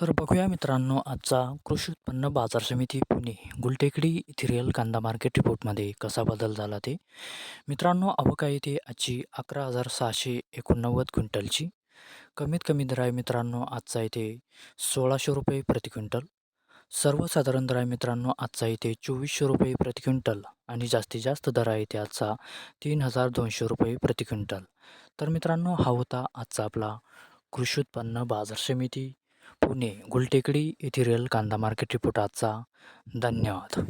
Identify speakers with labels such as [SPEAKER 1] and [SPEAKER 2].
[SPEAKER 1] तर बघूया मित्रांनो आजचा कृषी उत्पन्न बाजार समिती पुणे गुलटेकडी इथिरियल कांदा मार्केट रिपोर्टमध्ये कसा बदल झाला ते. मित्रांनो अवका येथे ते आजची अकरा हजार सहाशे एकोणनव्वद क्विंटलची. कमीत कमी दर आहे मित्रांनो आजचा इथे सोळाशे रुपये प्रति क्विंटल. सर्वसाधारण दर आहे मित्रांनो आजचा इथे चोवीसशे रुपये प्रति क्विंटल आणि जास्तीत जास्त दर आहे ते आजचा तीन हजार दोनशे रुपये प्रति क्विंटल. तर मित्रांनो हा होता आजचा आपला कृषी उत्पन्न बाजार समिती. पुणे गुलटेकडी येथील कांदा मार्केट रिपोर्ट आजचा. धन्यवाद.